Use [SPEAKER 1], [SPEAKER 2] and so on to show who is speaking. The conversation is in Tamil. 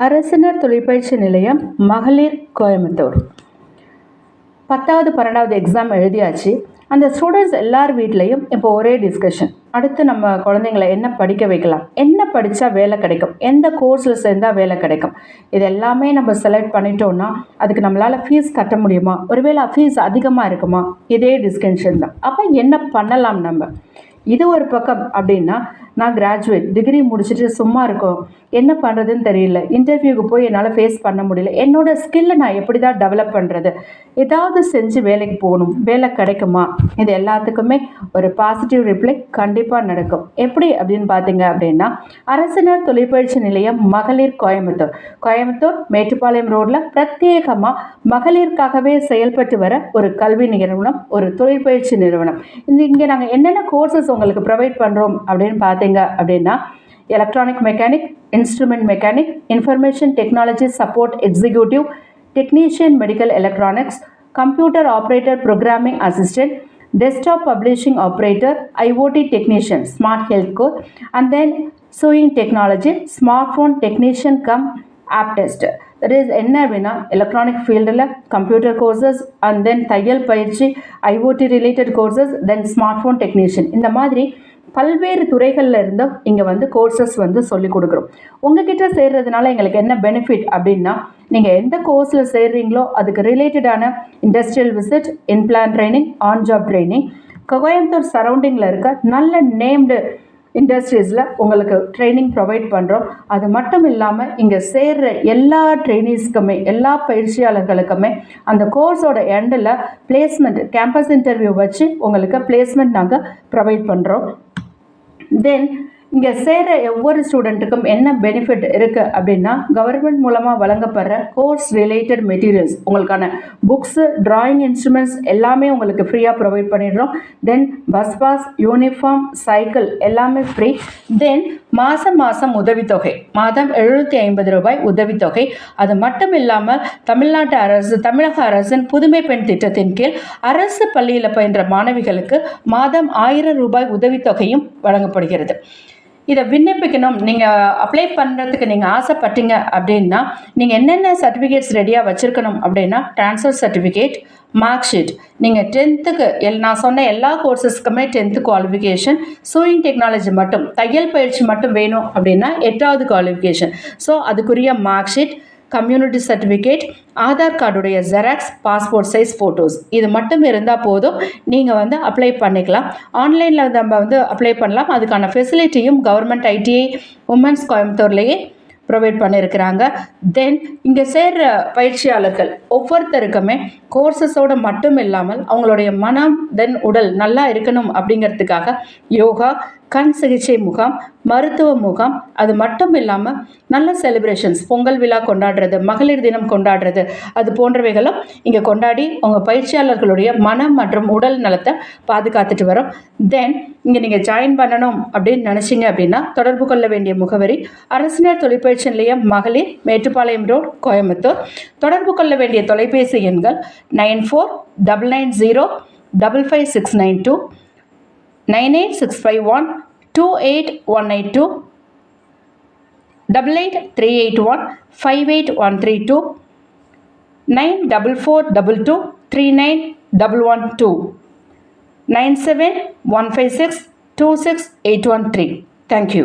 [SPEAKER 1] அரசினர் தொழிற்பயிற்சி நிலையம் மகளிர் கோயம்புத்தூர். பத்தாவது பன்னெண்டாவது எக்ஸாம் எழுதியாச்சு. அந்த ஸ்டூடெண்ட்ஸ் எல்லார் வீட்லேயும் இப்போ ஒரே டிஸ்கஷன் அடுத்து நம்ம குழந்தைங்களை என்ன படிக்க வைக்கலாம்? என்ன படித்தா வேலை கிடைக்கும்? எந்த கோர்ஸில் சேர்ந்தால் வேலை கிடைக்கும்? இது எல்லாமே நம்ம செலக்ட் பண்ணிட்டோம்னா அதுக்கு நம்மளால் ஃபீஸ் கட்ட முடியுமா? ஒருவேளை ஃபீஸ் அதிகமாக இருக்குமா? இதே டிஸ்கஷன் தான். அப்போ என்ன பண்ணலாம் நம்ம? இது ஒரு பக்கம் அப்படின்னா நான் கிராஜுவேட் டிகிரி முடிச்சுட்டு சும்மா இருக்கோம். என்ன பண்ணுறதுன்னு தெரியல. இன்டர்வியூக்கு போய் என்னால் ஃபேஸ் பண்ண முடியல. என்னோடய ஸ்கில்லை நான் எப்படி தான் டெவலப் பண்ணுறது ஏதாவது செஞ்சு வேலைக்கு போகணும். வேலை கிடைக்குமா? இது எல்லாத்துக்குமே ஒரு பாசிட்டிவ் ரிப்ளை கண்டிப்பாக நடக்கும். எப்படி அப்படின்னு பார்த்தீங்க அப்படின்னா அரசினர் தொழிற்பயிற்சி நிலையம் மகளிர் கோயம்புத்தூர். கோயம்புத்தூர் மேட்டுப்பாளையம் ரோட்டில் பிரத்யேகமாக மகளிருக்காகவே செயல்பட்டு வர ஒரு கல்வி நிறுவனம் ஒரு தொழிற்பயிற்சி நிறுவனம். இந்த இங்கே நாங்கள் என்னென்ன கோர்சஸ் உங்களுக்கு ப்ரொவைட் பண்ணுறோம் அப்படின்னு பார்த்தீங்க அப்படின்னா electronic mechanic instrument mechanic information technology support executive technician medical electronics computer operator programming assistant desktop publishing operator, IoT technician, smart health code, and then sewing technology, smartphone technician come of test is என்ன அப்படின்னா எலக்ட்ரானிக் ஃபீல்டில் கம்ப்யூட்டர் கோர்சஸ் அண்ட் தென் தையல் பயிற்சி IoT related courses then smart phone technician இந்த மாதிரி பல்வேறு துறைகளில் இருந்தும் இங்கே வந்து கோர்சஸ் வந்து சொல்லிக் கொடுக்குறோம். உங்ககிட்ட சேர்றதுனால எங்களுக்கு என்ன பெனிஃபிட் அப்படின்னா நீங்கள் எந்த கோர்ஸில் சேர்றீங்களோ அதுக்கு ரிலேட்டடான industrial visit inplant training on job training Coimbatore சரௌண்டிங்கில் இருக்க நல்ல நேம்டு இண்டஸ்ட்ரீஸில் உங்களுக்கு ட்ரைனிங் ப்ரொவைட் பண்ணுறோம் அது மட்டும் இல்லாமல் இங்கே சேர்ற எல்லா ட்ரைனிஸ்க்குமே எல்லா பயிற்சியாளர்களுக்குமே அந்த கோர்ஸோட எண்டில் பிளேஸ்மெண்ட் கேம்பஸ் இன்டர்வியூ வச்சு உங்களுக்கு பிளேஸ்மெண்ட் நாங்கள் ப்ரொவைட் பண்ணுறோம் தென் இங்கே சேர ஒவ்வொரு ஸ்டூடெண்ட்டுக்கும் என்ன பெனிஃபிட் இருக்குது அப்படின்னா கவர்மெண்ட் மூலமாக வழங்கப்படுற கோர்ஸ் ரிலேட்டட் மெட்டீரியல்ஸ் உங்களுக்கான புக்ஸு ட்ராயிங் இன்ஸ்ட்ருமெண்ட்ஸ் எல்லாமே உங்களுக்கு ஃப்ரீயாக ப்ரொவைட் பண்ணிடுறோம். Then bus pass uniform cycle எல்லாமே ஃப்ரீ தென் மாதம் மாதம் உதவித்தொகை மாதம் எழுநூற்றி ஐம்பது ரூபாய் உதவித்தொகை. அது மட்டும் இல்லாமல் தமிழ்நாட்டு அரசு தமிழக அரசின் புதுமை பெண் திட்டத்தின் கீழ் அரசு பள்ளியில் பயின்ற மாணவிகளுக்கு மாதம் ஆயிரம் ரூபாய் உதவித்தொகையும் வழங்கப்படுகிறது. இதை விண்ணப்பிக்கணும். நீங்கள் அப்ளை பண்ணுறதுக்கு நீங்கள் ஆசைப்பட்டீங்க அப்படின்னா நீங்கள் என்னென்ன சர்டிஃபிகேட்ஸ் ரெடியாக வச்சுருக்கணும் அப்படின்னா ட்ரான்ஸ்ஃபர் சர்டிஃபிகேட் மார்க் ஷீட் நீங்கள் டென்த்துக்கு எல் நான் சொன்ன எல்லா கோர்சஸ்க்குமே டென்த்து குவாலிஃபிகேஷன் சூயிங் டெக்னாலஜி மட்டும் தையல் பயிற்சி மட்டும் வேணும் அப்படின்னா எட்டாவது குவாலிஃபிகேஷன் ஸோ அதுக்குரிய mark sheet community certificate Aadhaar கார்டுடைய xerox passport size photos இது மட்டும் இருந்தால் போதும். நீங்கள் வந்து அப்ளை பண்ணிக்கலாம். ஆன்லைனில் நம்ம வந்து அப்ளை பண்ணலாம். அதுக்கான ஃபெசிலிட்டியும் கவர்மெண்ட் ஐடிஐ உமன்ஸ் கோயம்புத்தூர்லேயே ப்ரொவைட் பண்ணியிருக்கிறாங்க தென் இங்கே சேர்ற பயிற்சியாளர்கள் ஒவ்வொருத்தருக்குமே கோர்சஸோடு மட்டும் இல்லாமல் அவங்களுடைய மனம் தென் உடல் நல்லா இருக்கணும் அப்படிங்கிறதுக்காக யோகா கண் சிகிச்சை முகாம் மருத்துவ முகாம் அது மட்டும் இல்லாமல் நல்ல செலிப்ரேஷன்ஸ் பொங்கல் விழா கொண்டாடுறது மகளிர் தினம் கொண்டாடுறது அது போன்றவைகளும் இங்கே கொண்டாடி உங்கள் பயிற்சியாளர்களுடைய மனம் மற்றும் உடல் நலத்தை பாதுகாத்துட்டு வரோம். தென் இங்கே நீங்கள் ஜாயின் பண்ணணும் அப்படின்னு நினச்சிங்க அப்படின்னா தொடர்பு கொள்ள வேண்டிய முகவரி அரசினர் தொழிற்பயிற்சி நிலையம் மகளிர் மேட்டுப்பாளையம் ரோட் கோயம்புத்தூர். தொடர்பு கொள்ள வேண்டிய தொலைபேசி எண்கள் nine four double nine zero double five six nine two nine eight six five one two eight one eight two double eight three eight one five eight one three two nine double four double two three nine double one two nine seven one five six two six eight one three thank you